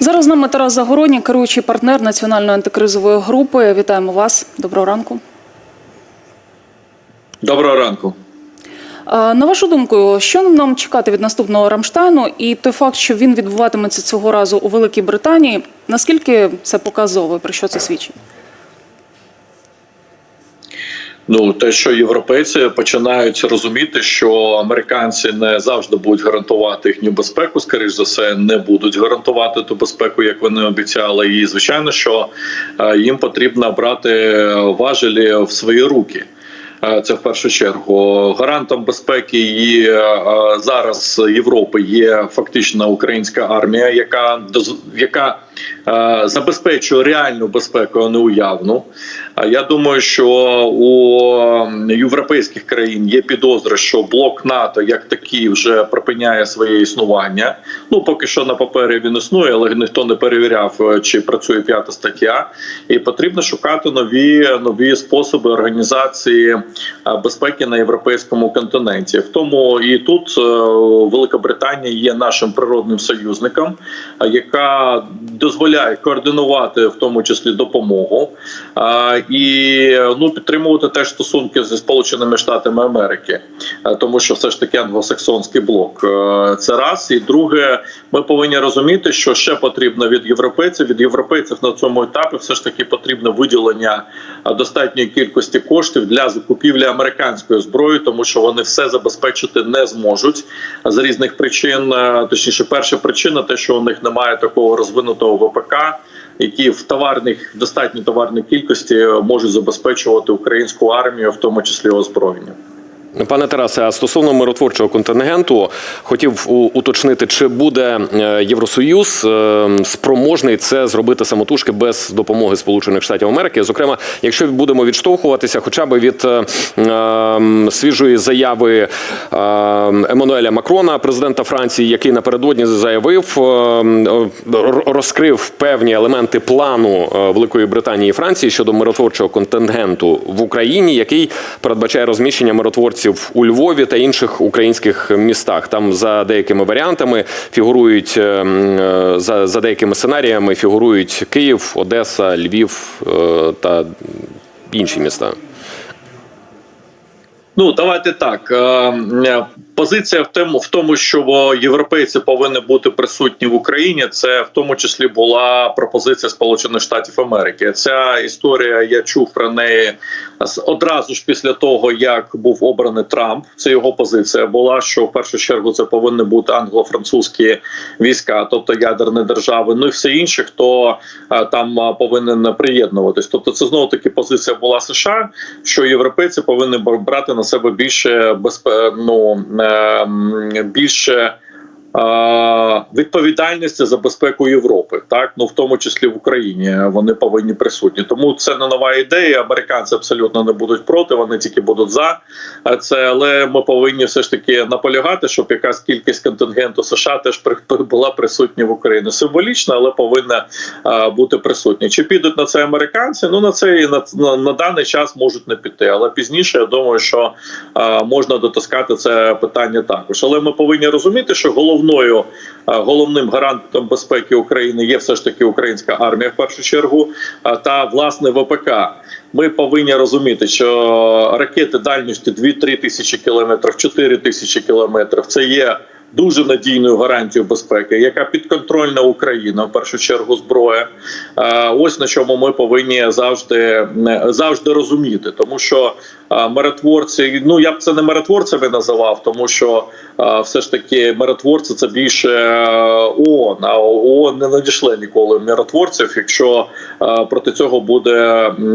Зараз з нами Тарас Загородній, керуючий партнер національної антикризової групи. Вітаємо вас. Доброго ранку. Доброго ранку. Е, На вашу думку, що нам чекати від наступного Рамштайну, і той факт, що він відбуватиметься цього разу у Великій Британії, наскільки це показово? Про що це свідчить? Ну те, що європейці починають розуміти, що американці не завжди будуть гарантувати їхню безпеку, скоріш за все, не будуть гарантувати ту безпеку, як вони обіцяли. І звичайно, що е, їм потрібно брати важелі в свої руки. Це в першу чергу гарантом безпеки е, зараз Європи є фактично українська армія, яка яка забезпечує реальну безпеку, а не уявну. Я думаю, що у європейських країн є підозри, що блок НАТО як такий вже припиняє своє існування. Ну поки що на папері він існує, але ніхто не перевіряв, е, чи працює п'ята стаття. І потрібно шукати нові нові способи організації безпеки на європейському континенті. В тому і тут е, Велика Британія є нашим природним союзником, е, яка дозволяє координувати в тому числі допомогу е, і ну підтримувати теж стосунки зі Сполученими Штатами Америки, Е, тому що все ж таки англосаксонський блок. Е, Це раз і друге, ми повинні розуміти, що ще потрібно від європейців. Від європейців на цьому етапі все ж таки потрібно виділення е, достатньої кількості коштів для закупівлі американської зброї, тому що вони все забезпечити не зможуть з різних причин. Е, Точніше, перша причина те, що у них немає такого розвинутого ВПК, які в товарних достатньо товарній кількості можуть забезпечувати українську армію, в тому числі озброєння. Пане Тарасе, а стосовно миротворчого контингенту, хотів уточнити, чи буде е, Євросоюз е, спроможний це зробити самотужки без допомоги Сполучених Штатів Америки. Зокрема, якщо будемо відштовхуватися, хоча б від е, е, свіжої заяви е, Еммануеля Макрона, президента Франції, який напередодні заявив, е, розкрив певні елементи плану Великої Британії і Франції щодо миротворчого контингенту в Україні, який передбачає розміщення миротворців у Львові та інших українських містах. Там за деякими варіантами фігурують е, е, за, за деякими сценаріями фігурують Київ, Одеса, Львів е, та інші міста. Ну давайте так. Е, е, Позиція в тому, в тому, що європейці повинні бути присутні в Україні. Це в тому числі була пропозиція Сполучених Штатів Америки. Ця історія я чув про неї одразу ж після того, як був обраний Трамп. Це його позиція була, що в першу чергу це повинні бути англо-французькі війська, тобто ядерні держави. Ну і все інше, хто е, там е, повинен приєднуватись. Тобто, це знову таки позиція була США, що європейці повинні бр- брати на себе більше безпе... ну, е, більше. Відповідальності за безпеку Європи, так ну в тому числі в Україні вони повинні присутні. Тому це не нова ідея. Американці абсолютно не будуть проти, вони тільки будуть за це. Але ми повинні все ж таки наполягати, щоб якась кількість контингенту США теж була присутня в Україні. Символічно, але повинна бути присутня. Чи підуть на це американці? Ну на це і на, на, на даний час можуть не піти. Але пізніше я думаю, що можна дотискати це питання також. Але ми повинні розуміти, що головною е, головним гарантом безпеки України є все ж таки українська армія в першу чергу е, та власне ВПК. Ми повинні розуміти, що ракети дальністю 2-3 тисячі кілометрів, 4 тисячі кілометрів це є. Дуже надійною гарантією безпеки, яка підконтрольна Україна, в першу чергу зброя. Е, Ось на чому ми повинні завжди завжди розуміти, тому що миротворці, ну я б це не миротворцями називав, тому що все ж таки миротворці це більше ООН, а ООН не надійшле ніколи миротворців, якщо проти цього буде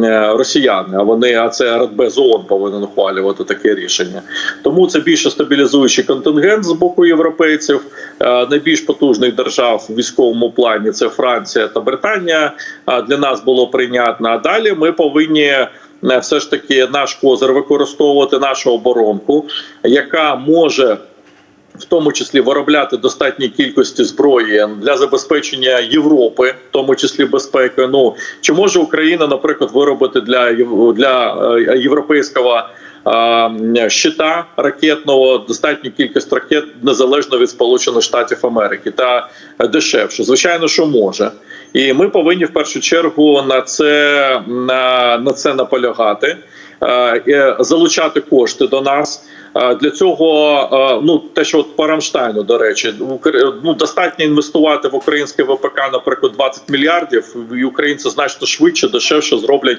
е, росіяни. А вони, а це Радбез ООН повинен ухвалювати таке рішення. Тому це більше стабілізуючий контингент з боку європейців. Найбільш потужних держав в військовому плані це Франція та Британія. Для нас було прийнятно. А далі ми повинні. Е, Все ж таки наш козир використовувати нашу оборонку, яка може в тому числі виробляти достатній кількості зброї для забезпечення Європи, в тому числі безпеки. Ну чи може Україна, наприклад, виробити для для е, європейського е, щита ракетного достатню кількість ракет незалежно від Сполучених Штатів Америки та дешевше? Звичайно, що може. І ми повинні в першу чергу на це на, на це наполягати, е, залучати кошти до нас. Для цього ну те, що от по Рамштайну, до речі, ну достатньо інвестувати в українське ВПК, наприклад, 20 мільярдів, і українці значно швидше, дешевше зроблять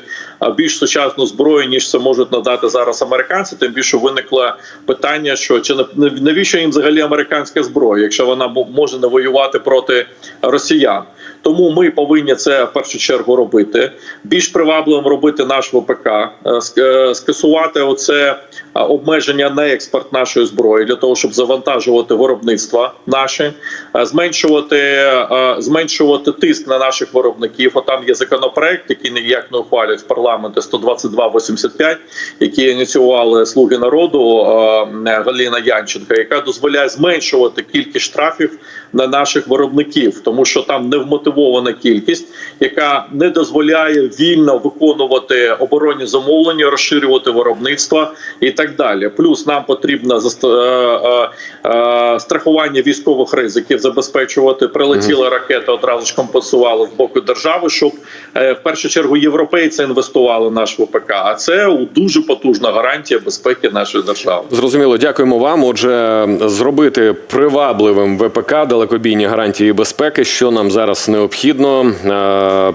більш сучасну зброю, ніж це можуть надати зараз американці. Тим більше виникло питання, що чи навіщо їм взагалі американська зброя, якщо вона може не воювати проти росіян. Тому ми повинні це в першу чергу робити. Більш привабливим робити наш ВПК, е, е, скасувати оце обмеження на експорт нашої зброї для того, щоб завантажувати виробництва наші, е, зменшувати, е, зменшувати тиск на наших виробників. От там є законопроект, який ніяк не ухвалюють в парламенті 122-85, який ініціювали слуги народу е, Галина Янченка, яка дозволяє зменшувати кількість штрафів на наших виробників, тому що там невмотивована кількість, яка не дозволяє вільно виконувати оборонні замовлення, розширювати виробництво і так далі. Плюс нам потрібно е, е, е, страхування військових ризиків забезпечувати. Прилетіла ракета, одразу ж компенсували з боку держави, щоб в першу чергу європейці інвестували в наш ВПК. А це дуже потужна гарантія безпеки нашої держави. Зрозуміло, дякуємо вам. Отже, зробити привабливим ВПК далекобійні гарантії безпеки, що нам зараз необхідно.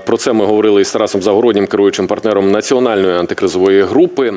Про це ми говорили із Тарасом Загороднім, керуючим партнером національної антикризової групи.